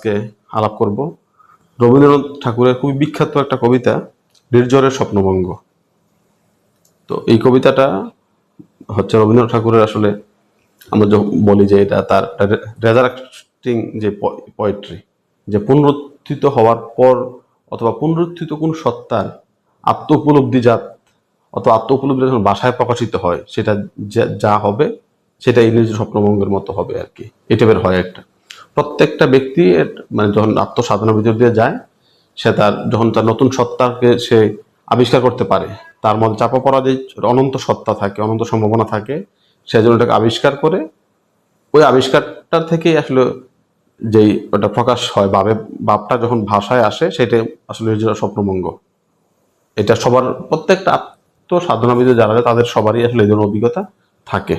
আজকে আলাপ করব। রবীন্দ্রনাথ ঠাকুরের খুবই বিখ্যাত একটা কবিতা নির্জরের স্বপ্নভঙ্গ। তো এই কবিতাটা হচ্ছে রবীন্দ্রনাথ ঠাকুরের আসলে আমরা যখন বলি যে এটা তার রেজারেক্টিং যে পোয়েট্রি যে পুনরুত্থিত হওয়ার পর অথবা পুনরুত্থিত কোন সত্তার আত্ম উপলব্ধিজাত অথবা আত্ম উপলব্ধি যখন ভাষায় প্রকাশিত হয়, সেটা যা- যা হবে সেটা ইংরেজি স্বপ্নভঙ্গের মতো হবে আর কি। এটা বের হয় একটা। প্রত্যেকটা ব্যক্তি মানে যখন আত্মসাধনার ভিতর দিয়ে যায়, সে তার, যখন তার নতুন সত্তাকে সে আবিষ্কার করতে পারে, তার মধ্যে চাপা পড়া যে অনন্ত সত্তা থাকে, অনন্ত সম্ভাবনা থাকে, সে যেন ওটাকে আবিষ্কার করে, ওই আবিষ্কারটার থেকেই আসলে যেই ওটা প্রকাশ হয়, ভাবে বাপটা যখন ভাষায় আসে, সেটা আসলে স্বপ্নভঙ্গ এটা সবার, প্রত্যেকটা আত্মসাধনাবিদ যারা তাদের সবারই আসলে এই ধরনের অভিজ্ঞতা থাকে।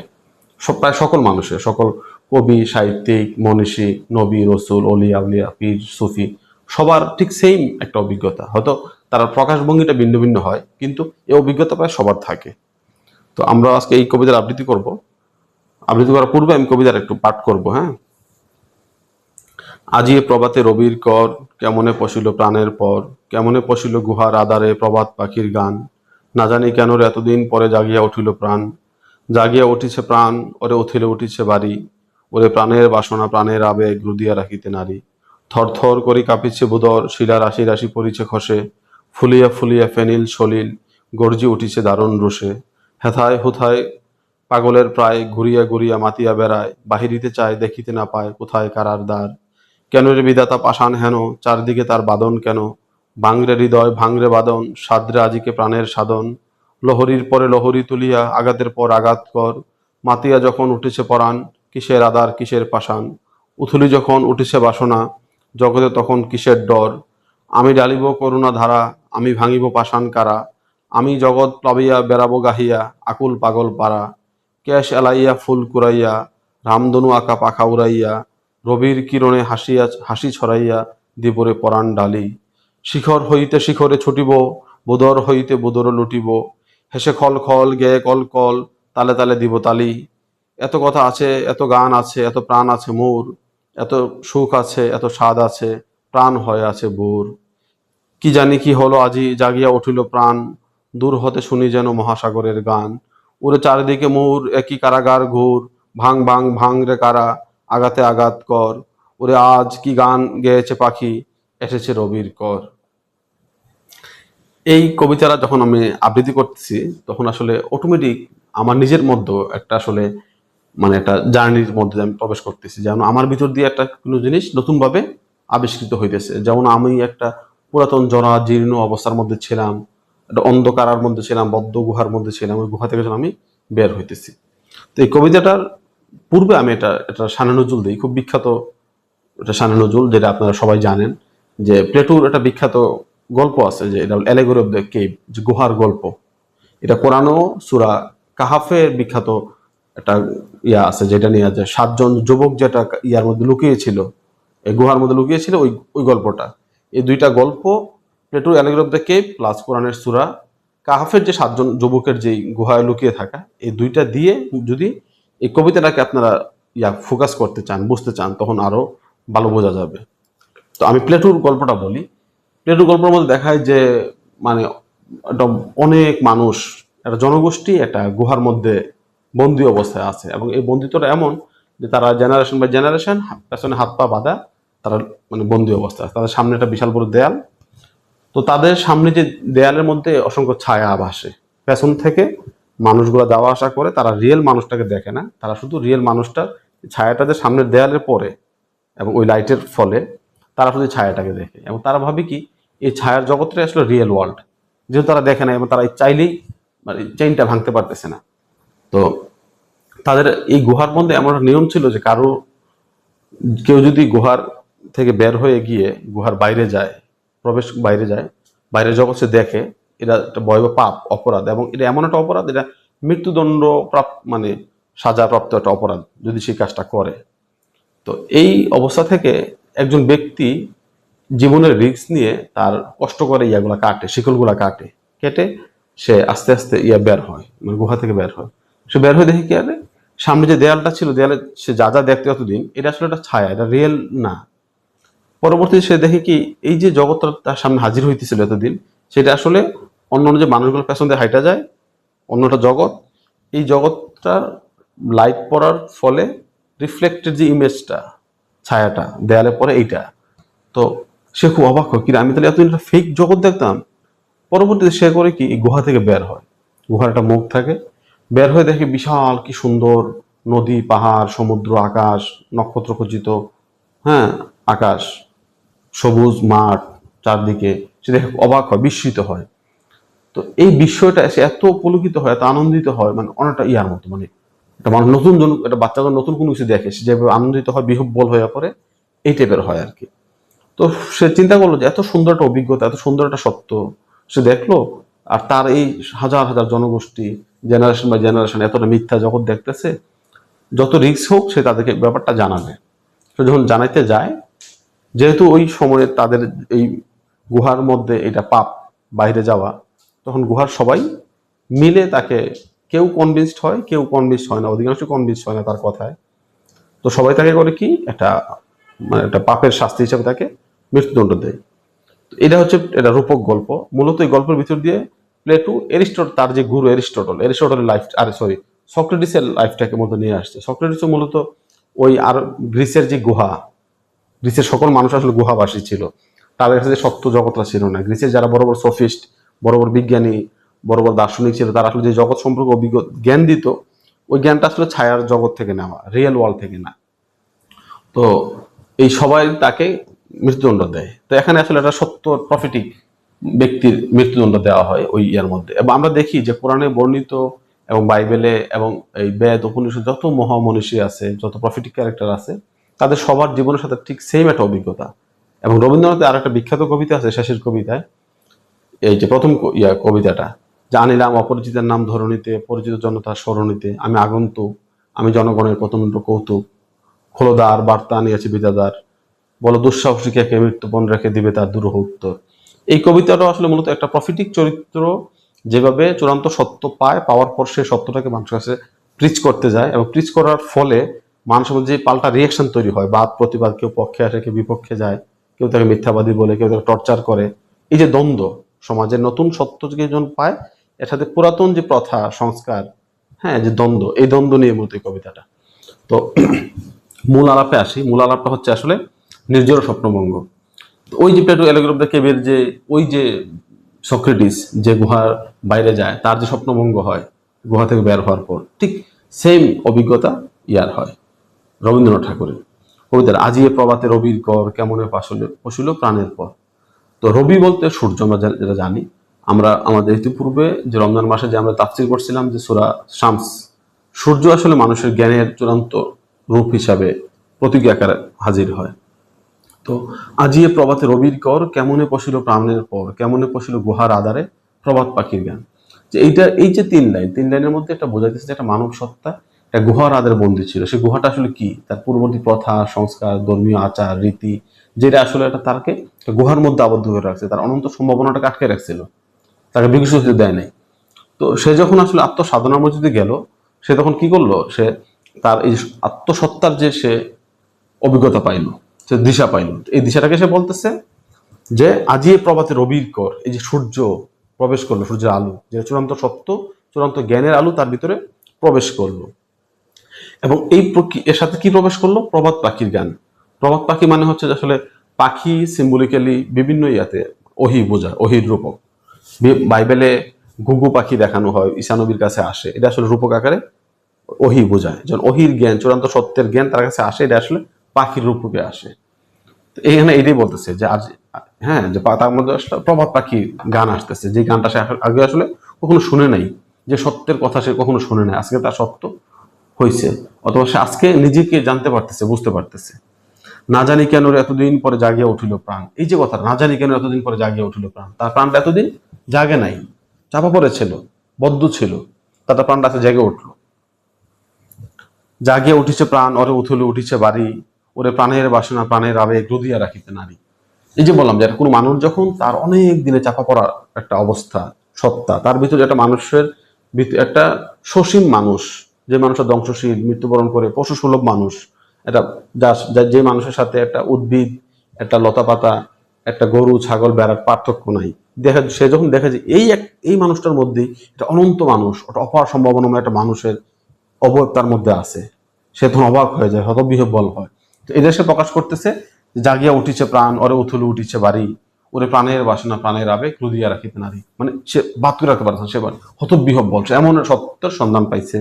সব, প্রায় সকল মানুষের, সকল কবি, সাহিত্যিক, মনীষী, নবী, রসুল, অলি উলিয়া পীর, সুফি, সবার ঠিক সেম একটা অভিজ্ঞতা। হয়তো তার প্রকাশভঙ্গিটা ভিন্ন ভিন্ন হয়, কিন্তু এই অভিজ্ঞতা প্রায় সবার থাকে। তো আমরা আজকে এই কবিতার আবৃত্তি করব। আবৃত্তি করার পূর্বে আমি কবিতার একটু পাঠ করব হ্যাঁ? আজি প্রভাতে রবির কর, কেমনে পশিল প্রাণের পর, কেমনে পশিল গুহার আদারে প্রভাত পাখির গান। না জানি কেন এতদিন পরে জাগিয়া উঠিল প্রাণ। জাগিয়া উঠিছে প্রাণ, ওরে উঠিলে উঠিছে বাড়ি। ওরে প্রাণের বাসনা, প্রাণের আবেগ রুদিয়া রাখিতে নারী। থর থর করি কাঁপিছে বুদর শিলা রাশি রাশি পড়িছে খসে। ফুলিয়া ফুলিয়া ফেনিল সলিল, গর্জি উঠিছে দারুণ রোষে। হেথায় হুথায় পাগলের প্রায় ঘুরিয়া ঘুরিয়া মাতিয়া বেড়ায়, বাহিরিতে চায় দেখিতে না পায় কোথায় কারার দ্বার। কেন রে বিধাতা পাষাণ হেন, চারদিকে তার বাদন কেন? ভাঙরে হৃদয়, ভাঙরে বাদন, সাদ্রে আজিকে প্রাণের সাধন। লহরীর পরে লহরী তুলিয়া আঘাতের পর আঘাত কর। মাতিয়া যখন উঠেছে পরাণ কিসের আদার, কিসের পাষাণ? উথুলি যখন উঠেছে বাসনা, জগতে তখন কিসের ডর? আমি ডালিব করুণা ধারা, আমি ভাঙিব পাষাণ কারা? আমি জগৎ প্লাবিয়া, বেড়াবো গাহিয়া, আকুল পাগল পাড়া ক্যাশ এলাইয়া, ফুল কুড়াইয়া, রামধনু আঁকা পাখা উড়াইয়া, রবির কিরণে হাসিয়া, হাসি ছড়াইয়া দিবরে পরাণ ডালি শিখর হইতে শিখরে ছুটিব বুদর হইতে বুদর লুটিব। হেসে খল খল গেয়ে কল কল, তালে তালে দিব তালি। এত কথা আছে, এত গান আছে, এত প্রাণ আছে মোর, এত সুখ আছে, এত স্বাদ আছে, প্রাণ হয়ে আছে বোর। কি জানি কি হলো, আজি জাগিয়া উঠিল প্রাণ, দূর হতে শুনি যেন মহাসাগরের গান। ওরে চারিদিকে মোর, একই কারাগার ঘুর, ভাং ভাং ভাং রে কারা আগাতে আঘাত কর। ওরে আজ কি গান গেয়েছে পাখি, এসেছে রবির কর। এই কবিতাটা যখন আমি আবৃত্তি করতেছি, তখন আসলে অটোমেটিক আমার নিজের মধ্যে একটা আসলে মানে একটা জার্নির মধ্যে আমি প্রবেশ করতেছি। যেমন আমার ভিতর দিয়ে একটা কোনো জিনিস নতুনভাবে আবিষ্কৃত হইতেছে। যেমন আমি একটা পুরাতন জরা জীর্ণ অবস্থার মধ্যে ছিলাম, একটা অন্ধকারার মধ্যে ছিলাম, বদ্ধ গুহার মধ্যে ছিলাম, ওই গুহা থেকে আমি বের হইতেছি। তো এই কবিতাটার পূর্বে আমি এটা এটা শানে নজরুল দিই। খুব বিখ্যাত এটা শানে নজরুল, যেটা আপনারা সবাই জানেন যে প্লেটুর একটা বিখ্যাত গল্প আছে যে এটা অ্যালেগরি অফ দ্য কেভ যে গুহার গল্প। এটা কোরআনও সুরা কাহাফের বিখ্যাত একটা ইয়া আছে যেটা নিয়ে যে সাতজন যুবক যেটা ইয়ার মধ্যে লুকিয়েছিল, এই গুহার মধ্যে লুকিয়েছিল ওই ওই গল্পটা। এই দুইটা গল্প, প্লেটুর allegory of the cave plus কোরআনের সুরা, কাহাফের যে সাতজন যুবকের যেই গুহায় লুকিয়ে থাকা, এই দুইটা দিয়ে যদি এই কবিতাটাকে আপনারা ইয়া ফোকাস করতে চান, বুঝতে চান, তখন আরও ভালো বোঝা যাবে। তো আমি প্লেটুর গল্পটা বলি। প্লেটুর গল্পের মধ্যে দেখায় যে মানে একটা অনেক মানুষ, একটা জনগোষ্ঠী একটা গুহার মধ্যে বন্দি অবস্থায় আছে। এবং এই বন্দিত্বটা এমন যে তারা জেনারেশন বাই জেনারেশন পেছনে হাত পা বাঁধা তারা মানে বন্দি অবস্থা আছে। তাদের সামনে একটা বিশাল বড় দেয়াল। তো তাদের সামনে যে দেয়ালের মধ্যে অসংখ্য ছায়া ভাসে। পেছন থেকে মানুষগুলো যাওয়া আসা করে, তারা রিয়েল মানুষটাকে দেখে না। তারা শুধু রিয়েল মানুষটার ছায়াটা যে সামনের দেয়ালের পরে এবং ওই লাইটের ফলে, তারা শুধু ছায়াটাকে দেখে। এবং তারা ভাবে কি, এই ছায়ার জগৎটাই আসলে রিয়েল ওয়ার্ল্ড যেহেতু তারা দেখে না এবং তারা চাইলেই মানে চেইনটা ভাঙতে পারতেছে না। তো তাদের এই গুহার মধ্যে এমন একটা নিয়ম ছিল যে কারও, কেউ যদি গুহার থেকে বের হয়ে গিয়ে গুহার বাইরে যায়, প্রবেশ বাইরে যায়, বাইরের জগৎ সে দেখে, এটা একটা ভয়াবহ পাপ, অপরাধ, এবং এটা এমন একটা অপরাধ, এটা মৃত্যুদণ্ড প্রাপ্ত মানে সাজাপ্রাপ্ত একটা অপরাধ, যদি সেই কাজটা করে। তো এই অবস্থা থেকে একজন ব্যক্তি জীবনের রিস্ক নিয়ে তার কষ্ট করে ইয়াগুলা কাটে, শিকলগুলা কাটে, কেটে সে আস্তে আস্তে ইয়া বের হয় মানে গুহা থেকে বের হয়। সে বের হয়ে দেখে কি আরে সামনে যে দেয়ালটা ছিল দেয়ালে সে যা যা দেখতে এতদিন এটা আসলে একটা ছায়া এটা রিয়েল না। পরবর্তীতে সে দেখে কি এই যে জগৎটা তার সামনে হাজির হইতেছিল এতদিন সেটা আসলে অন্য অন্য যে মানুষগুলোর পেছন দিয়ে হাইটা যায় অন্যটা জগৎ এই জগৎটা লাইট পড়ার ফলে রিফ্লেক্টেড যে ইমেজটা ছায়াটা দেয়ালে পড়ে এইটা তো সে খুব অবাক হয় কি রে, আমি তাহলে এতদিন একটা ফেক জগৎ দেখতাম? পরবর্তীতে সে করে কি গুহা থেকে বের হয়। গুহার একটা মুখ থাকে বের হয়ে দেখে বিশাল কি সুন্দর নদী, পাহাড়, সমুদ্র, আকাশ, নক্ষত্র খচিত। হ্যাঁ আকাশ, সবুজ মাঠ চারদিকে। সে দেখে অবাক হয়, বিস্মিত হয়। তো এই বিষয়টা সে এত পুলকিত হয়, এত আনন্দিত হয় মানে অনেকটা ইয়ার মতো মানে একটা মানুষ নতুন জন একটা বাচ্চা নতুন কোনো কিছু দেখে, সে যেভাবে আনন্দিত হয়, বিহব্বল হয়ে পড়ে, এই টাইপের হয় আর কি। তো সে চিন্তা করল যে এত সুন্দর একটা অভিজ্ঞতা, এত সুন্দর একটা সত্য। সে দেখল, আর তার এই হাজার হাজার জনগোষ্ঠী জেনারেশন বাই জেনারেশন এতটা মিথ্যা জগৎ দেখতেছে, যত রিস্ক হোক সে তাদেরকে ব্যাপারটা জানাবে। সে যখন জানাইতে যায়, যেহেতু ওই সময়ে তাদের এই গুহার মধ্যে এটা পাপ, বাইরে যাওয়া, তখন গুহার সবাই মিলে তাকে, কেউ কনভিন্সড হয়, কেউ কনভিন্সড হয় না, অধিকাংশ কনভিন্সড হয় না তার কথায়। তো সবাই তাকে করে কি? একটা মানে একটা পাপের শাস্তি হিসাবে তাকে মৃত্যুদণ্ড দেয়। তো এটা হচ্ছে, এটা রূপক গল্প। মূলত এই গল্পের ভিতর দিয়ে প্লেটু, এরিস্টট, তার যে গুরু এরিস্টটল, এরিস্টটলের লাইফ আরে সরি সক্রেটিসের লাইফটাকে মতো নিয়ে আসছে। সক্রেটিসও মূলত ওই আর গ্রিসের যে গুহা, গ্রিসের সকল মানুষ আসলে গুহাবাসী ছিল। তাদের কাছে সত্য জগৎটা ছিল না। গ্রিসের যারা বড় বড় সফিস্ট, বড় বড় বিজ্ঞানী, বড় বড় দার্শনিক ছিল, তারা আসলে যে জগৎ সম্পর্কে অভিজ্ঞ জ্ঞান দিত, ওই জ্ঞানটা আসলে ছায়ার জগৎ থেকে নেওয়া রিয়েল ওয়ার্ল্ড থেকে না তো এই সবাই তাকে মৃত্যুদণ্ড দেয়। তো এখানে আসলে একটা সত্য প্রফিটিক ব্যক্তির মৃত্যুদণ্ড দেওয়া হয় ওই ইয়ার মধ্যে। এবং আমরা দেখি যে কোরআনে বর্ণিত এবং বাইবেলে এবং এই বেদ উপনিষদ যত মহামনীষী আছে, যত প্রফিটিক ক্যারেক্টার আছে, তাদের সবার জীবনের সাথে ঠিক সেম একটা অভিজ্ঞতা। এবং রবীন্দ্রনাথের আর একটা বিখ্যাত কবিতা আছে শেষের কবিতায়। এই যে প্রথম ইয়া কবিতাটা, জানিলাম অপরিচিতের নাম ধরণীতে, পরিচিত জনতার স্মরণীতে, আমি আগন্তুক, আমি জনগণের প্রতন্ড কৌতুক, খোলদার বার্তা আনিয়াছি বিদাদার, বলো দুঃসাহসীকে কে মৃত্যুপণ রেখে দিবে তার দুরূহ উত্তর। এই কবিতাটা আসলে মূলত একটা প্রফিটিক চরিত্র যেভাবে চূড়ান্ত সত্য পায়, পাওয়ার পর সে সত্যটাকে মানুষের কাছে প্রিচ করতে যায় এবং প্রিচ করার ফলে মানুষের মধ্যে যে পাল্টা রিয়েকশন তৈরি হয়, বাদ, প্রতিবাদ, কেউ পক্ষে আসে, কেউ বিপক্ষে যায়, কেউ তাকে মিথ্যাবাদী বলে, কেউ তাকে টর্চার করে। এই যে দ্বন্দ্ব সমাজের নতুন সত্য যে জন পায়, এর সাথে পুরাতন যে প্রথা, সংস্কার হ্যাঁ যে দ্বন্দ্ব, এই দ্বন্দ্ব নিয়ে মূলত এই কবিতাটা। তো, মূল আলাপে আসি। মূল আলাপটা হচ্ছে আসলে নির্জর স্বপ্নভঙ্গ। ওই যে প্লেটো এলোগ্রাফ দ্য কেবের যে, ওই যে সক্রেটিস যে গুহার বাইরে যায়, তার যে স্বপ্নভঙ্গ হয়, গুহা থেকে বের হওয়ার পর, ঠিক সেম অভিজ্ঞতা ইয়ার হয় রবীন্দ্রনাথ ঠাকুরের। কবিতার আজিয়ে প্রভাতে রবির কর, কেমনে পাশলে পশুল প্রাণের পর। তো রবি বলতে সূর্য, আমরা যেটা জানি, আমরা আমাদের ইতিপূর্বে যে রমজান মাসে যে আমরা তাফসির করছিলাম যে সুরা শামস, সূর্য আসলে মানুষের জ্ঞানের চূড়ান্ত রূপ হিসাবে প্রতীকী আকারে হাজির হয়। তো আজিয়ে প্রভাতে রবির কর, কেমনে পশিল প্রাণের পর, কেমনে পশিল গুহার আধারে প্রভাত পাখির গান যে এইটা, এই যে তিন লাইন, তিন লাইনের মধ্যে একটা বোঝা বোঝাইতেছে যে একটা মানব সত্তা, একটা গুহার আধারে বন্দী ছিল। সেই গুহাটা আসলে কি? তার পূর্ববর্তী প্রথা, সংস্কার, ধর্মীয় আচার, রীতি, যেটা আসলে একটা তারকে গুহার মধ্যে আবদ্ধ করে রাখছে। তার অনন্ত সম্ভাবনাটাকে আটকে রাখছিল। তাকে বিকশিত দেয় নাই। তো সে যখন আসলে আত্মসাধনার মধ্যে গেল, সে তখন কি করল? সে তার এই আত্মসত্তার যে সে অভিজ্ঞতা পাইল। সে দিশা পাইল এই দিশাটাকে সে বলতেছে যে আজিয়ে প্রভাতে রবির কর, এই যে সূর্য প্রবেশ করল, সূর্যের আলো, যে চূড়ান্ত সত্য, চূড়ান্ত জ্ঞানের আলো তার ভিতরে প্রবেশ করল। এবং এই এর সাথে কি প্রবেশ করল? প্রভাত পাখির গান প্রভাত পাখি মানে হচ্ছে যে আসলে পাখি সিম্বলিক্যালি বিভিন্ন ইয়াতে ওহি বোঝায় ওহির রূপক। বাইবেলে গুগু পাখি দেখানো হয় ঈশানবীর কাছে আসে, এটা আসলে রূপক আকারে ওহি বোঝায়। যখন ওহির জ্ঞান, চূড়ান্ত সত্যের জ্ঞান তার কাছে আসে, এটা আসলে পাখির রূপকে আসে। তো এখানে এটাই বলতেছে যে আজ হ্যাঁ যে তার মধ্যে প্রভাত পাখি গান আসতেছে। যে গানটা সে আগে- আসলে কখনো শুনে নাই, যে সত্যের কথা সে কখনো শুনে নাই। আজকে তার সত্য হয়েছে অথবা সে আজকে নিজেকে জানতে পারতেছে, বুঝতে পারতেছে। না জানি কেন এতদিন পরে জাগিয়ে উঠিল প্রাণ। এই যে কথা না জানি কেন এতদিন পরে জাগিয়ে উঠিল প্রাণ। তার প্রাণটা এতদিন জাগে নাই, চাপা পড়েছিল, বদ্ধ ছিল, তার প্রাণটা জেগে উঠল। জাগিয়ে উঠিছে প্রাণ ওরে উঠলে উঠিছে বাড়ি ওরে প্রাণের বাসনা, প্রাণের আবেগ রুদিয়া রাখিতে নারী। এই যে বললাম যে একটা কোনো মানুষ যখন তার অনেক দিনে চাপা পড়া একটা অবস্থা, সত্তা, তার ভিতরে একটা মানুষের একটা সসীম মানুষ, যে মানুষটা ধ্বংসশীল, মৃত্যুবরণ করে পশু সুলভ মানুষ এটা যা যা- মানুষের সাথে একটা উদ্ভিদ, একটা লতা পাতা একটা গরু, ছাগল বেড়ার পার্থক্য নাই। দেখা সে যখন দেখে যে এই এক এই মানুষটার মধ্যেই একটা অনন্ত মানুষ ওটা অপার সম্ভাবনাময় একটা মানুষের অবয়ব তার মধ্যে আছে, সে তখন অবাক হয়ে যায়, হতবিহ্বল হয়। তো এদের সে প্রকাশ করতেছে জাগিয়া উঠিছে প্রাণ ওরে উথুলে উঠিছে বাড়ি ওরে প্রাণের বাসনা প্রাণের আবেগ রুদিয়া রাখিতে নারী। মানে সে বাতুর রাখতে পারছে না, সে হতবিহ্বল সে এমন সত্যের সন্ধান পাইছে।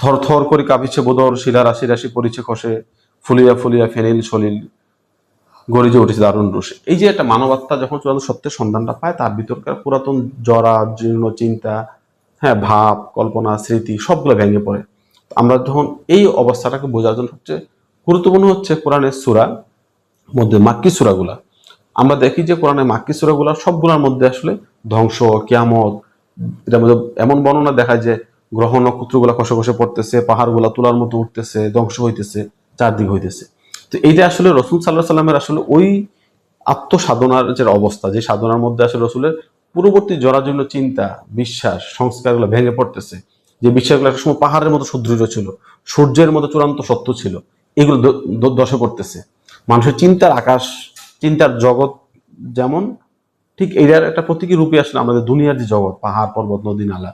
থর থর করে কাঁপিছে বোদর শিলা রাশি রাশি পরিছে খসে ফুলিয়া ফুলিয়া ফেনিল সলিল গড়িজে উঠেছে দারুণ রুষ। এই যে একটা মানবাত্মা যখন চূড়ান্ত সত্যের সন্ধানটা পায় তার ভিতরকার পুরাতন জরা জীর্ণ চিন্তা হ্যাঁ ভাব কল্পনা স্মৃতি সবগুলো ভেঙে পড়ে। আমরা যখন এই অবস্থাটাকে বোঝার জন্য সবচেয়ে গুরুত্বপূর্ণ হচ্ছে কোরআনের সুরা মধ্যে মাক্কি সুরাগুলা। আমরা দেখি যে কোরআনের মাক্কি সুরাগুলা সবগুলোর মধ্যে আসলে ধ্বংস, কিয়ামত, এটার মধ্যে এমন বর্ণনা দেখায় যে গ্রহ নক্ষত্রগুলা কষে কষে পড়তেছে, পাহাড়গুলা তুলার মতো উঠতেছে, ধ্বংস হইতেছে, চারদিক হইতেছে। তো এইটা আসলে রসুল সাল্লাহ সাল্লামের আসলে ওই আত্মসাধনার যে অবস্থা, যে সাধনার মধ্যে আসলে রসুলের পূর্ববর্তী জরাজীর্ণ চিন্তা, বিশ্বাস, সংস্কারগুলো ভেঙে পড়তেছে। যে বিশ্বাসগুলো একটা সময় পাহাড়ের মতো সুদৃঢ় ছিল, সূর্যের মতো চূড়ান্ত সত্য ছিল। এগুলো দশে পড়তেছে মানুষের চিন্তার আকাশ, চিন্তার জগৎ যেমন, ঠিক এইটার একটা প্রতীকী রূপে আসলে আমাদের দুনিয়ার যে জগৎ, পাহাড়, পর্বত, নদী, নালা,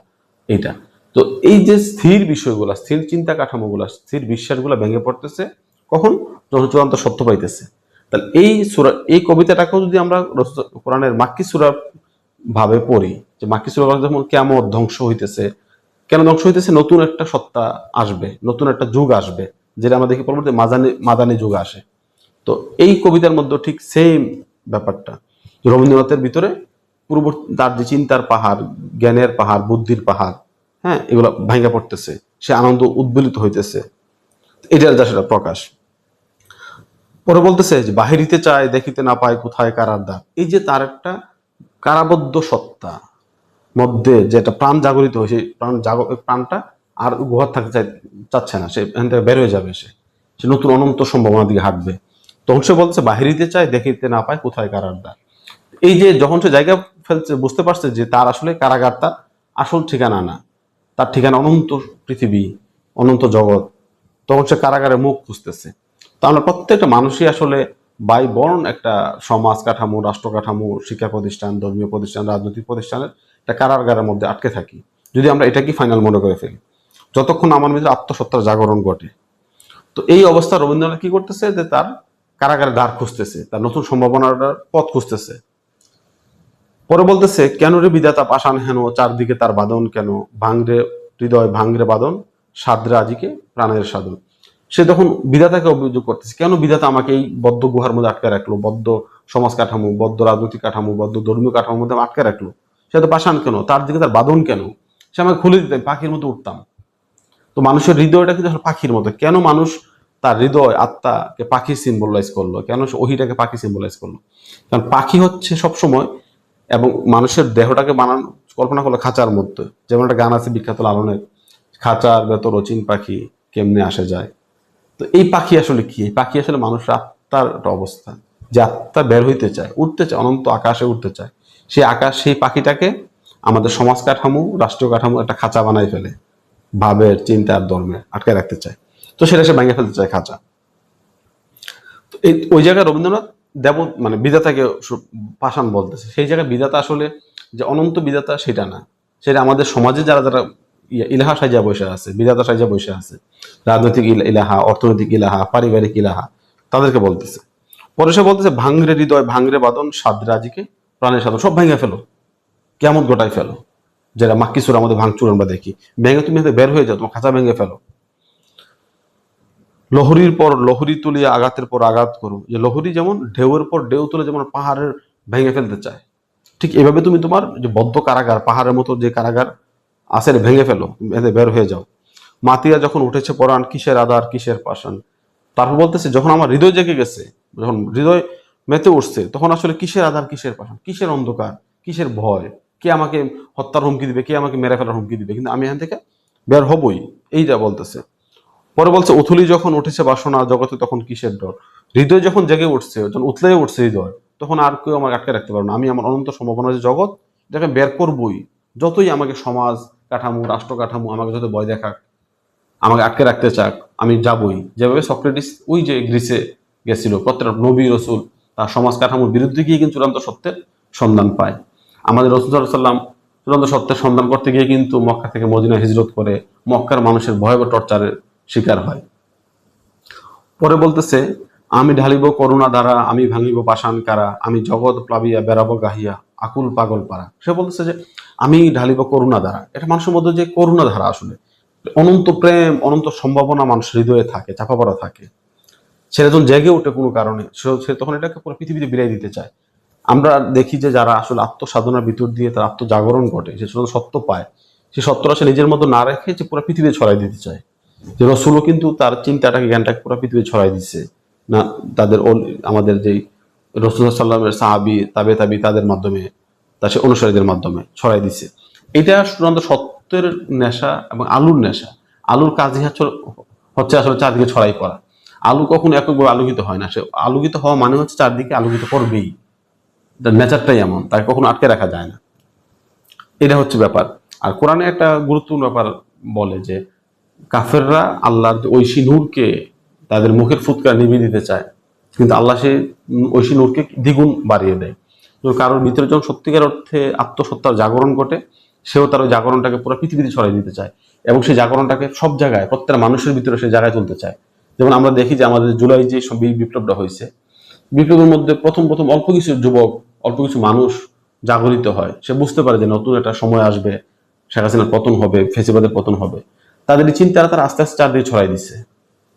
এইটা। তো এই যে স্থির বিষয়গুলা, স্থির চিন্তা কাঠামোগুলা, স্থির বিশ্বাসগুলো ভেঙে পড়তেছে, কখন? যখন চূড়ান্ত সত্য পাইতেছে। তাহলে এই সুরা, এই কবিতাটাকেও যদি আমরা কোরআনের মাক্কি সুরা ভাবে পড়ি, যে মাক্কি সুরা যেমন কেমন ধ্বংস হইতেছে, কেন ধ্বংস হইতেছে? নতুন একটা সত্তা আসবে, নতুন একটা যুগ আসবে। যেটা আমরা দেখি পরবর্তী মাদানি মাদানি যুগ আসে। তো এই কবিতার মধ্যে ঠিক সেম ব্যাপারটা। রবীন্দ্রনাথের ভিতরে পূর্ববর্তী তার যে চিন্তার পাহাড়, জ্ঞানের পাহাড়, বুদ্ধির পাহাড় হ্যাঁ এগুলো ভাঙ্গা পড়তেছে। সে আনন্দ উদ্বেলিত হইতেছে। এটার যা সেটা প্রকাশ। পরে বলতেছে যে, বাহিরিতে চায়, দেখিতে না পায় কোথায় কারার দ্বার এই যে তার একটা কারাবদ্ধ সত্তা মধ্যে যেটা প্রাণ জাগরিত হয়েছে প্রাণ জাগ, প্রাণটা আর গুহার থাকতে চাচ্ছে না, সে এখান থেকে বের হয়ে যাবে সে। সে নতুন অনন্ত সম্ভাবনার দিকে হাঁটবে। তখন সে বলছে বাহিরিতে চায়, দেখিতে না পায়, কোথায় কারার দ্বার এই যে যখন সে জায়গা ফেলছে, বুঝতে পারছে যে তার আসলে কারাগার তার আসল ঠিকানা না। তার ঠিকানা অনন্ত পৃথিবী, অনন্ত জগৎ। তখন সে কারাগারে মুখ খুঁজতেছে। তো আমরা প্রত্যেকটা মানুষই আসলে বাই বর্ণ একটা সমাজ কাঠামো, রাষ্ট্র কাঠামো, শিক্ষা প্রতিষ্ঠান, ধর্মীয় প্রতিষ্ঠান, রাজনৈতিক প্রতিষ্ঠানের একটা কারাগারের মধ্যে আটকে থাকি। যদি আমরা এটাকে ফাইনাল মনে করে ফেলি। যতক্ষণ আমার ভিতরে আত্মসত্তার জাগরণ ঘটে। তো এই অবস্থা রবীন্দ্রনাথ কি করতেছে? যে তার কারাগারে দ্বার খুঁজতেছে, তার নতুন সম্ভাবনাটার পথ খুঁজতেছে। পরে বলতেছে, কেন রে বিধাতা পাষাণ হেন, চারদিকে তার বাদন কেন? ভাঙরে হৃদয়, ভাঙরে বাদন সাদরে আজিকে প্রাণের সাধন। সে তখন বিধাতাকে অভিযোগ করতেছে, কেন বিধাতা আমাকে এই বদ্ধ গুহার মধ্যে আটকে রাখল? বদ্ধ সমাজ কাঠামো, বদ্ধ রাজনৈতিক কাঠামো, বদ্ধ ধর্মীয় কাঠামোর মধ্যে আটকে রাখল? সে তো পাষাণ কেন? তার দিকে তার বাদন কেন? সে আমাকে খুলে দিতেন, পাখির মতো উঠতাম। তো মানুষের হৃদয়টা কিন্তু আসলে পাখির মতো। কেন মানুষ তার হৃদয় আত্মাকে পাখি সিম্বলাইজ করল? কেন ওহিটাকে পাখি সিম্বলাইজ করল? কারণ পাখি হচ্ছে সবসময় এবং মানুষের দেহটাকে বানান, কল্পনা করল খাঁচার মধ্যে। যেমন একটা গান আছে বিখ্যাত লালনের, খাঁচার ভেতর অচিন পাখি কেমনে আসে যায়? তো এই পাখি আসলে কি? এই পাখি আসলে মানুষের আত্মার একটা অবস্থা। যে আত্মা বের হইতে চায়, উঠতে চায়, অনন্ত আকাশে উঠতে চায়। সেই আকাশ, সেই পাখিটাকে আমাদের সমাজ কাঠামো রাষ্ট্রীয় কাঠামো একটা খাঁচা বানাই ফেলে। ভাবের চিন্তার ধর্মে আটকে রাখতে চায়। তো সেটা সে ভেঙে ফেলতে চায় খাঁচা। এই, ওই জায়গায় রবীন্দ্রনাথ দেব মানে বিধাতাকে পাষাণ বলতেছে। সেই জায়গায় বিধাতা আসলে যে অনন্ত বিধাতা সেটা না। সেটা আমাদের সমাজে যারা যারা ইলাহা সাজা বসে আছে, বিধাতা সাজা বসে আছে, রাজনৈতিক ইলাহা, অর্থনৈতিক ইলাহা, পারিবারিক ইলাহা, তাদেরকে বলতেছে। পরে সে বলতেছে ভাঙরে হৃদয় ভাঙরে বাদন সাদরাজিকে প্রাণের সাধন সব ভেঙে ফেলো। কেমন গোটাই ফেলো। যেটা মাক্কিসুর আমাদের ভাঙচুর আমরা দেখি। ভেঙে তুমি হাতে বের হয়ে যাও, তোমার খাঁচা ভেঙে ফেলো। লহরীর পর লহরি তুলিয়া আঘাতের পর আঘাত করো। যে লহরী যেমন ঢেউয়ের পর ঢেউ তুলে যেমন পাহাড়ের ভেঙে ফেলতে চায়, ঠিক এভাবে তুমি তোমার যে বদ্ধ কারাগার, পাহাড়ের মতো যে কারাগার এটা ভেঙে ফেলো, এতে বের হয়ে যাও। মাতিয়া যখন উঠেছে পরাণ, কিসের আদার কিসের পাষাণ? তারপর বলতেছে, যখন আমার হৃদয় জেগে গেছে, যখন হৃদয় মেতে উঠছে, তখন আসলে কিসের আধার, কিসের পাষাণ? কিসের অন্ধকার, কিসের ভয়? কে আমাকে হত্যার হুমকি দিবে, কে আমাকে মেরে ফেলার হুমকি দিবে? কিন্তু আমি এখান থেকে বের হবই। এইটা বলতেছে। পরে বলছে, উথলি যখন উঠেছে বাসনা জগতে তখন কিসের ডর? হৃদয় যখন জেগে উঠছে, যখন উথলে উঠছে হৃদয়, তখন আর কেউ আমাকে আটকে রাখতে পারবে না। আমি আমার অনন্ত সম্ভাবনা যে জগৎ, এটাকে বের করবই। যতই আমাকে সমাজ কাঠামো, রাষ্ট্র কাঠামো, আমাকে যত ভয় দেখাক, আমাকে আটকে রাখতে চাক, আমি যাবই। যেভাবে সক্রেটিস ওই যে গ্রিসে গেছিল, প্রত্যেকটা নবী, রসুল, তার সমাজ কাঠামোর বিরুদ্ধে গিয়ে কিন্তু চূড়ান্ত সত্যের সন্ধান পায়। আমাদের রসুল সাল্লাম চূড়ান্ত সত্যের সন্ধান করতে গিয়ে কিন্তু মক্কা থেকে মদিনা হিজরত করে মক্কার মানুষের ভয়াবহ টর্চারের শিকার হয়। পরে বলতেছে, আমি ঢালিব করুণা দ্বারা, আমি ভাঙিব পাষাণ কারা, আমি জগৎ প্লাবিয়া, বেড়াবো গাহিয়া, আকুল পাগল পারা সে বলতেছে যে, আমি ঢালিব করুণা দ্বারা। এটা মানুষের মধ্যে যে করুণা ধারা আসলে, অনন্ত প্রেম, অনন্ত সম্ভাবনা মানুষ হৃদয়ে থাকে চাপা পড়া থাকে। সে যখন জেগে ওঠে কোনো কারণে, সে- তখন এটাকে পুরো পৃথিবীতে বিলাই দিতে চায়। আমরা দেখি যে যারা আসলে আত্মসাধনার ভিতর দিয়ে তার আত্মজাগরণ ঘটে সে সত্য পায় সে সত্যটা সে নিজের মধ্যে না রেখে যে পুরো পৃথিবী ছড়াই দিতে চায়। যে রসুলও কিন্তু তার চিন্তাটাকে, জ্ঞানটাকে পুরো পৃথিবী ছড়াই দিচ্ছে না, তাদের আমাদের যেই রসুল সাল্লামের সাহাবি, তাবে তাবি তাদের মাধ্যমে তার সে অনুসারীদের মাধ্যমে ছড়াই দিচ্ছে এটা চূড়ান্ত সত্যের নেশা এবং আলুর নেশা। আলুর কাজই হচ্ছে আসলে চারদিকে ছড়াই পড়া আলু কখনো এককভাবে আলোকিত হয় না। সে আলোকিত হওয়া মানে হচ্ছে চারদিকে আলোকিত করবেই। তার নেচারটাই এমন, তাকে কখনো আটকে রাখা যায় না। এটা হচ্ছে ব্যাপার। আর কোরআনে একটা গুরুত্বপূর্ণ ব্যাপার বলে যে, কাফেররা আল্লাহর ঐশী নূরকে তাদের মুখের ফুৎকার নিভিয়ে দিতে চায়। কিন্তু আল্লাহ সে ঐশী নূরকে দ্বিগুণ বাড়িয়ে দেয়। তো কারোর ভিতরে যখন সত্যিকার অর্থে আত্মসত্তার জাগরণ ঘটে, সেও তার ওই জাগরণটাকে পুরো পৃথিবীতে ছড়াই দিতে চায়। এবং সেই জাগরণটাকে সব জায়গায়, প্রত্যেকটা মানুষের ভিতরে সেই জায়গায় তুলতে চায়। যেমন আমরা দেখি যে আমাদের জুলাই যে বিপ্লবটা হয়েছে, বিপ্লবের মধ্যে প্রথম প্রথম অল্প কিছু যুবক অল্প কিছু মানুষ জাগরিত হয়, সে বুঝতে পারে যে নতুন একটা সময় আসবে, শেখ হাসিনার পতন হবে, ফেসিবাদের পতন হবে। তাদের এই চিন্তারা তারা আস্তে আস্তে চারদিকে ছড়াই দিচ্ছে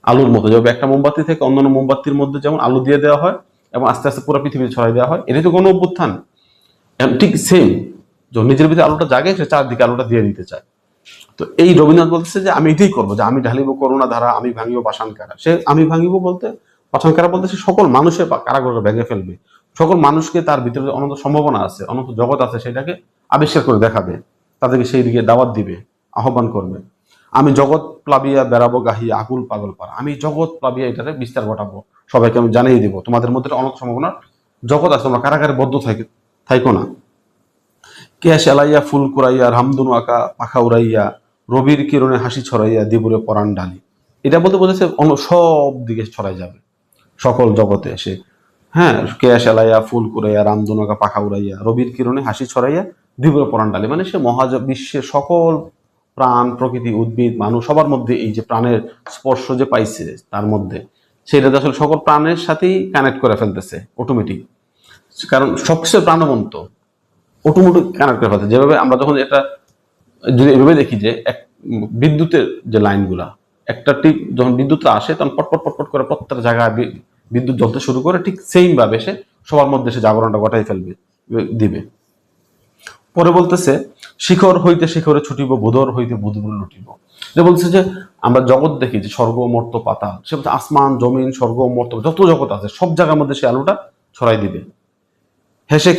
আলুর মতো যেভাবে একটা মোমবাতি থেকে অন্যান্য মোমবাতির মধ্যে যেমন আলু দিয়ে দেওয়া হয় এবং আস্তে আস্তে পুরো পৃথিবীতে ছড়াই দেওয়া হয় এটাই তো কোনো অভ্যুত্থান। ঠিক সেম যখন নিজের ভিতরে আলুটা জাগে, সে চারদিকে আলুটা দিয়ে দিতে চায়। তো এই রবীন্দ্রনাথ বলতেছে যে, আমি এটাই করব, যে আমি ঢালিব করোনা ধারা আমি ভাঙিব পাষাণ কারা সে আমি ভাঙিব বলতে পাষাণ কারা বলতে সে সকল মানুষের কারাগার ভেঙে ফেলবে। সকল মানুষকে তার ভিতরে অনন্ত সম্ভাবনা আছে, অনন্ত জগৎ আছে সেটাকে আবিষ্কার করে দেখাবে, তাদেরকে সেই দিকে দাওয়াত দিবে, আহ্বান করবে। আমি জগৎ প্লাবিয়া বেড়াবো গাহিয়া আকুল পাগল পারা আমি জগৎ প্লাবিয়া এটাতে বিস্তার ঘটাবো, সবাইকে আমি জানিয়ে দিব। তোমাদের মধ্যে অনন্ত সম্ভাবনা জগৎ আছে, তোমরা কারাগারে বদ্ধ থাকি, থাইকো না। কে সেলাইয়া ফুল কুড়াইয়া রামদুনু আঁকা, পাখা উড়াইয়া, রবির কিরণে হাসি ছড়াইয়া, দিবুরে পরাণ ডালি এটা বলতে অন্য সব দিকে ছড়াই যাবে। সকল জগতে এসে হ্যাঁ কে সেলাইয়া ফুল কুড়াইয়া রামদুনু পাখা উড়াইয়া, রবির কিরণে হাসি ছড়াইয়া দিবুরে পরাণ ডালি মানে সে মহাজ, বিশ্বের সকল প্রাণ, প্রকৃতি, উদ্ভিদ, মানুষ, সবার মধ্যে এই যে প্রাণের স্পর্শ যে পাইছে, তার মধ্যে, সেটা আসলে সকল প্রাণের সাথেই কানেক্ট করে ফেলতেছে অটোমেটিক কারণ সবকিছু প্রাণবন্ত অটোমেটিক কানেক্ট করে ফেলতে যেভাবে আমরা যখন এটা যদি এভাবে দেখি যে এক বিদ্যুতের যে লাইনগুলা, একটা টিপ যখন বিদ্যুৎটা আসে, তখন পটপট পটপট করে প্রত্যেকটা জায়গায় বিদ্যুৎ জ্বলতে শুরু করে ঠিক সেম ভাবে সে সবার মধ্যে সে জাগরণটা ঘটাই ফেলবে দিবে। পরে বলতেছে, শিখর হইতে শিখরে ছুটিব, বুধর হইতে বুধগুলো লুটিব। যে বলছে যে, আমরা জগৎ দেখি যে স্বর্গ মর্ত পাতাল। সে বলছে আসমান, জমিন, স্বর্গ মর্ত, যত জগৎ আছে, সব জায়গার মধ্যে সে আলোটা ছড়াই দিবে। হেসে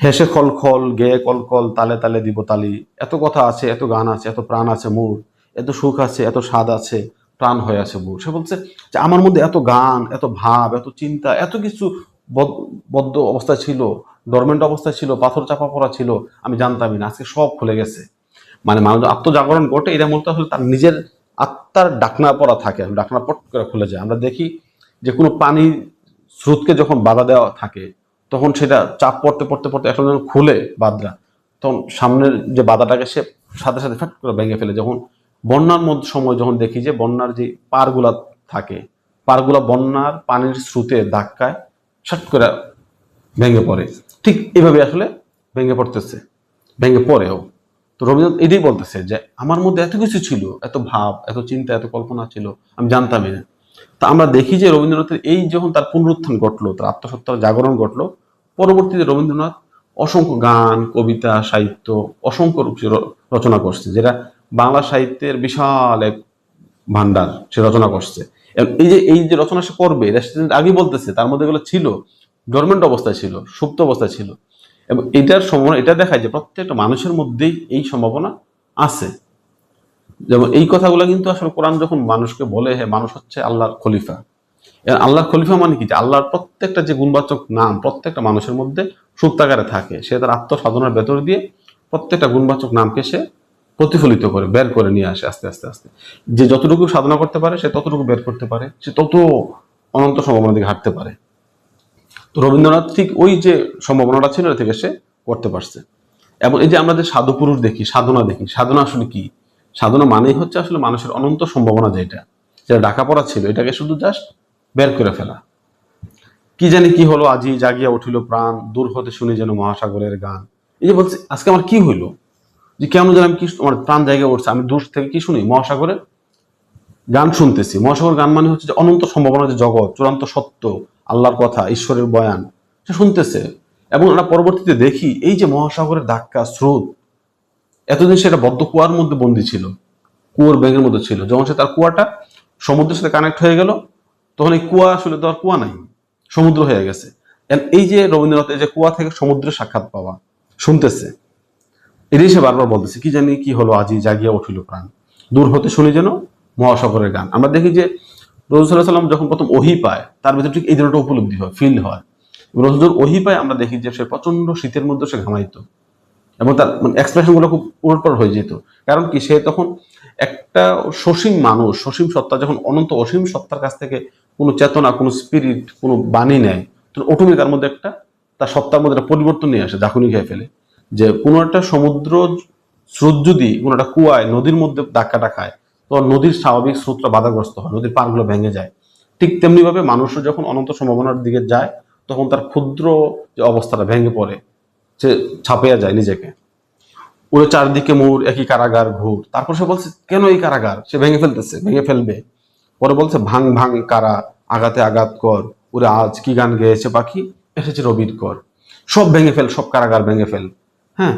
হেসে খল খল, গেয়ে কল কল, তালে তালে দিব তালি। এত কথা আছে, এত গান আছে, এত প্রাণ আছে মূর এত সুখ আছে, এত স্বাদ আছে। প্রাণ হয়ে আছে মোর সে বলছে যে আমার মধ্যে এত গান, এত ভাব, এত চিন্তা, এত কিছু বদ- বদ্ধ অবস্থা ছিল ডরমেন্ট অবস্থা ছিল, পাথর চাপা পড়া ছিল, আমি জানতামই না। আজকে সব খুলে গেছে। মানে মানুষ আত্মজাগরণ ঘটে এটা মূলত আসলে তার নিজের আত্মার ডাকনা পড়া থাকে। ডাকনা পট করে খুলে যায়। আমরা দেখি যে কোনো পানি স্রোতকে যখন বাধা দেওয়া থাকে, তখন সেটা চাপ পড়তে পড়তে পড়তে এখন যখন খুলে বাদরা তখন সামনের যে বাধাটাকে সে সাথে সাথে ফ্যাট করে ভেঙে ফেলে। যখন বন্যার মধ্যে সময় যখন দেখি যে বন্যার যে পারগুলা থাকে, পারগুলা বন্যার পানির স্রোতে ধাক্কায় সাট করে ভেঙে পড়ে। ঠিক এভাবে আসলে ভেঙে পড়তেছে, ভেঙে পড়েও। তো রবীন্দ্রনাথ এটাই বলতেছে যে, আমার মধ্যে এত কিছু ছিল, এত ভাব, এত চিন্তা, এত কল্পনা ছিল, আমি জানতামই না। তা আমরা দেখি যে রবীন্দ্রনাথের এই যখন তার পুনরুত্থান ঘটলো, তার আত্মসত্তার জাগরণ ঘটলো, পরবর্তীতে রবীন্দ্রনাথ অসংখ্য গান, কবিতা, সাহিত্য অসংখ্য রূপ রচনা করছে, যেটা বাংলা সাহিত্যের বিশাল এক ভান্ডার সে রচনা করছে। এই যে এই যে রচনা সে করবে, এটা আগে বলতেছে, তার মধ্যে এগুলো ছিল ডরমেন্ট অবস্থায় ছিল, সুপ্ত অবস্থায় ছিল। এবং এটার সম্ভাবনা, এটা দেখায় যে প্রত্যেকটা মানুষের মধ্যেই এই সম্ভাবনা আছে। যেমন এই কথাগুলো কিন্তু আসলে কোরআন যখন মানুষকে বলে হ্যাঁ মানুষ হচ্ছে আল্লাহর খলিফা। আল্লাহর খলিফা মানে কি? যে আল্লাহর প্রত্যেকটা যে গুণবাচক নাম প্রত্যেকটা মানুষের মধ্যে সুপ্তাকারে থাকে। সে তার আত্মসাধনার ভেতর দিয়ে প্রত্যেকটা গুণবাচক নামকে সে প্রতিফলিত করে, বের করে নিয়ে আসে আস্তে আস্তে আস্তে। যে যতটুকু সাধনা করতে পারে, সে ততটুকু বের করতে পারে, সে তত অনন্ত সম্ভাবনা দিকে হাঁটতে পারে। তো রবীন্দ্রনাথ ঠিক ওই যে সম্ভাবনাটা ছিল থেকে সে করতে পারছে। এবং এই যে আমরা যে সাধু পুরুষ দেখি, সাধনা দেখি, সাধনা আসলে কি? সাধনা মানেই হচ্ছে আসলে মানুষের অনন্ত সম্ভাবনা যেটা। যেটা ডাকা পড়া ছিল, এটাকে শুধু জাস্ট বের করে ফেলা। কি জানি কি হলো আজি জাগিয়া উঠিল প্রাণ, দূর হতে শুনি যেন মহাসাগরের গান। এই যে বলছে, আজকে আমার কি হইল? যে কেমন যেন আমি কি আমার প্রাণ জায়গায় উঠছে, আমি দূর থেকে কি শুনি? মহাসাগরের গান শুনতেছি। মহাসাগর গান মানে হচ্ছে যে অনন্ত সম্ভাবনা যে জগৎ, চূড়ান্ত সত্য, আল্লাহর কথা, ঈশ্বরের বয়ান, সে শুনতেছে। এবং আমরা পরবর্তীতে দেখি, এই যে মহাসাগরের ধাক্কা, স্রোত, এতদিন সেটা বদ্ধ কুয়ার মধ্যে বন্দী ছিল, কুয়োর ব্যাঙের মধ্যে ছিল। যখন সে তার কুয়াটা সমুদ্রের সাথে কানেক্ট হয়ে গেল, তখন এই কুয়া আসলে তো আর কুয়া নাই, সমুদ্র হয়ে গেছে। এই যে রবীন্দ্রনাথ, এই যে কুয়া থেকে সমুদ্রের সাক্ষাৎ পাওয়া, শুনতেছে। সে বারবার বলতেছে, কি জানি কি হলো, আজি জাগিয়া উঠিল প্রাণ। দূর হতে শুনি যেন মহাসাগরের গান। আমরা দেখি যে রসুল্লাহ সাল্লাম যখন প্রথম ওহি পায়, তার ভিতরে ঠিক এই ধরনের উপলব্ধি হয় ফিল হয়। রসুল ওহি পায়, আমরা দেখি যে সে প্রচণ্ড শীতের মধ্যে সে ঘামাইত। এবং তার মানে এক্সপ্রেশনগুলো খুব উলটপালট হয়ে যেত। কারণ কি, সে তখন একটা সসীম মানুষ, সসীম সত্তা, যখন অনন্ত অসীম সত্তার কাছ থেকে কোনো চেতনা, কোনো স্পিরিট কোনো বাণী নেয়, তখন অটোমেটিক তার মধ্যে একটা, তার সত্তার মধ্যে একটা পরিবর্তন নিয়ে আসে, ঝাঁকুনি খেয়ে ফেলে। যে কোনো একটা সমুদ্র স্রোত যদি কোনো একটা কুয়ায়, নদীর মধ্যে ধাক্কাটা খায়, তখন নদীর স্বাভাবিক স্রোতটা বাধাগ্রস্ত হয়, নদীর পাড়গুলো ভেঙে যায়। ঠিক তেমনি ভাবে মানুষও যখন অনন্ত সম্ভাবনার দিকে যায়, তখন তার ক্ষুদ্র যে অবস্থাটা ভেঙে পড়ে, সে ছাপিয়া যায় নিজেকে। ওর চারদিকে মোড়, একই কারাগার, ঘুর। তারপর সে বলছে, কেন এই কারাগার? সে ভেঙে ফেলতেছে, ভেঙে ফেলবে। পরে বলছে ভাং ভাং কারা, আঘাতে আঘাত কর। ওরে আজ কি গান গেয়েছে পাখি? এসেছে রবির কর। সব ভেঙে ফেল, সব কারাগার ভেঙে ফেল। হ্যাঁ।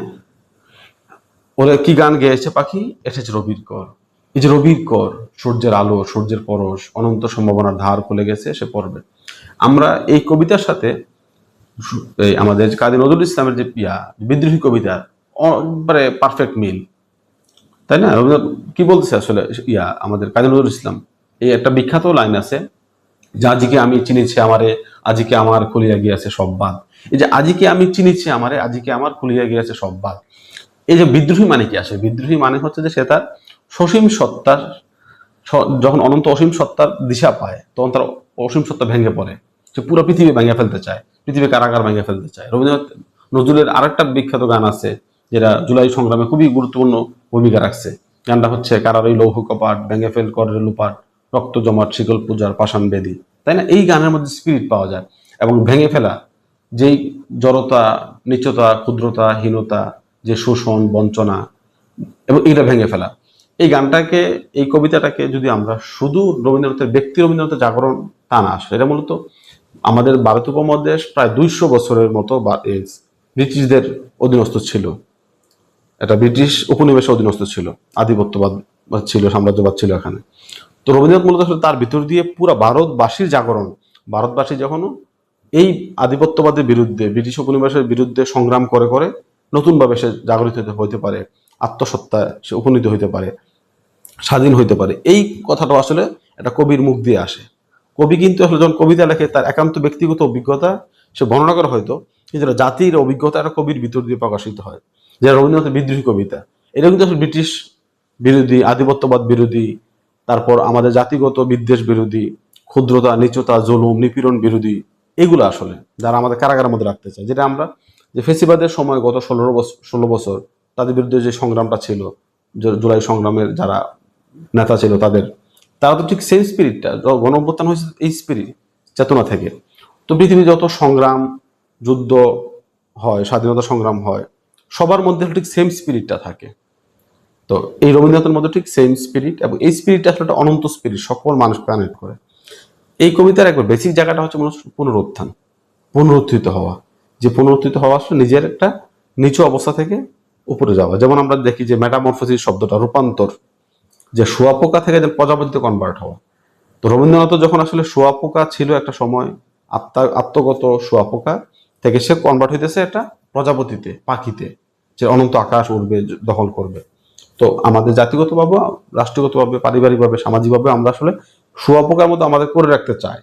ওরা কি গান গেয়েছে, পাখি? এসেছে রবির কর। এই যে রবির কর, সূর্যের আলো, সূর্যের পরশ, অনন্ত সম্ভাবনার ধার খুলে গেছে, সে পড়বে আমরা এই কবিতার সাথে আমাদের কাজী নজরুল ইসলামের যে ইয়া, বিদ্রোহী কবিতা একবারে পারফেক্ট মিল। তাই না? কি বলতেছে আসলে ইয়া, আমাদের কাজী নজরুল ইসলাম? এই একটা বিখ্যাত লাইন আছে যা আজকে আমি চিনেছি আমারে, আজিকে আমার খুলিয়া গিয়াছে সব বাদ এই যে আজিকে আমি চিনেছি আমারে, আজিকে আমার খুলিয়া গিয়েছে সব বাদ এই যে বিদ্রোহী মানে কি আসে? বিদ্রোহী মানে হচ্ছে যে সে তার সসীম সত্তার যখন অনন্ত অসীম সত্তার দিশা পায়, তখন তার অসীম সত্তা ভেঙে পড়ে। সে পুরো পৃথিবী ভেঙে ফেলতে চায় পৃথিবী কারাগার ভেঙে ফেলতে চায়। রবীন্দ্রনাথ নজরুলের আরেকটা বিখ্যাত গান আছে, যেটা জুলাই সংগ্রামে খুবই গুরুত্বপূর্ণ ভূমিকা রাখছে। গানটা হচ্ছে, কারার ওই লৌহ কপাট ভেঙে ফেল করে লুপাট, রক্ত জমাট শিকল পূজার পাষাণ বেদি। তাই না? এই গানের মধ্যে স্পিরিট পাওয়া যায় এবং ভেঙে ফেলা যেই জড়তা নিচতা ক্ষুদ্রতা, হীনতা, যে শোষণ, বঞ্চনা, এবং এটা ভেঙে ফেলা। এই গানটাকে, এই কবিতাটাকে যদি আমরা শুধু রবীন্দ্রনাথের, ব্যক্তি রবীন্দ্রনাথের জাগরণ তা না, আসলে এটা মূলত আমাদের ভারত উপমহাদেশ প্রায় দুইশো বছরের মতো বা ব্রিটিশদের অধীনস্থ ছিল। এটা ব্রিটিশ উপনিবেশের অধীনস্থ ছিল, আধিপত্যবাদ ছিল, সাম্রাজ্যবাদ ছিল এখানে। তো রবীন্দ্রনাথ মূলত তার ভিতর দিয়ে পুরো ভারতবাসীর জাগরণ, ভারতবাসী যখন এই আধিপত্যবাদের বিরুদ্ধে, ব্রিটিশ উপনিবেশের বিরুদ্ধে সংগ্রাম করে করে নতুনভাবে সে জাগরিত হতে হইতে পারে আত্মসত্তা সে উপনীত হইতে পারে, স্বাধীন হইতে পারে। এই কথাটা আসলে একটা কবির মুখ দিয়ে আসে। কবি কিন্তু আসলে যখন কবিতা লেখে, তার একান্ত ব্যক্তিগত অভিজ্ঞতা সে বর্ণনা করে হয়তো, কিন্তু জাতির অভিজ্ঞতা একটা কবির ভিতর দিয়ে প্রকাশিত হয়। যে রবীন্দ্রনাথের বিদ্রোহী কবিতা এটা কিন্তু আসলে ব্রিটিশ বিরোধী, আধিপত্যবাদ বিরোধী, তারপর আমাদের জাতিগত বিদ্বেষ বিরোধী, ক্ষুদ্রতা, নিচতা, জুলুম, নিপীড়ন বিরোধী এগুলো আসলে যারা আমাদের কারাগারের মধ্যে রাখতে চায়। যেটা আমরা যে ফেসিবাদের সময় গত ষোলো বছর ষোলো বছর তাদের বিরুদ্ধে যে সংগ্রামটা ছিল জুলাই সংগ্রামের যারা নেতা ছিল তাদের, তারা তো ঠিক সেই স্পিরিটটা গণ অভ্যুত্থান হয়েছে এই স্পিরিট চেতনা থেকে। তো পৃথিবী যত সংগ্রাম, যুদ্ধ হয়, স্বাধীনতা সংগ্রাম হয়, সবার মধ্যে ঠিক সেম স্পিরিটটা থাকে। তো এই রবীন্দ্রনাথের মধ্যে ঠিক সেম স্পিরিট এবং এই স্পিরিটটা আসলে একটা অনন্ত স্পিরিট সকল মানুষ কানেক্ট করে। এই কবিতার একবার বেসিক জায়গাটা হচ্ছে মনে হচ্ছে পুনরুত্থান, পুনরুত্থিত হওয়া। যে পুনরুত্থিত হওয়া আসলে নিজের একটা নিচু অবস্থা থেকে উপরে যাওয়া। যেমন আমরা দেখি যে মেটামরফোসিস শব্দটা রূপান্তর, যে শুয়াপোকা থেকে প্রজাপতিতে কনভার্ট হওয়া। তো রবীন্দ্রনাথ যখন আসলে শুয়াপোকা ছিল একটা সময়, আত্মা, আত্মগত শুয়াপোকা থেকে সে কনভার্ট হইতেছে একটা প্রজাপতিতে, পাখিতে, যে অনন্ত আকাশ উড়বে, জ- দখল করবে। তো আমাদের জাতিগতভাবে, রাষ্ট্রগতভাবে, পারিবারিকভাবে, সামাজিকভাবে আমরা আসলে শুয়াপোকার মতো আমাদের করে রাখতে চায়।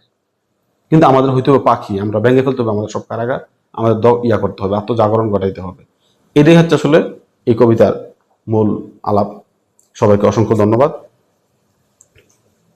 কিন্তু আমাদের হইতে হবে পাখি, আমরা ভেঙে ফেলতে হবে আমাদের সব কারাগার, আমাদের ইয়া করতে হবে, আত্মজাগরণ ঘটাইতে হবে। এটাই হচ্ছে আসলে এই কবিতার মূল আলাপ। সবাইকে অসংখ্য ধন্যবাদ।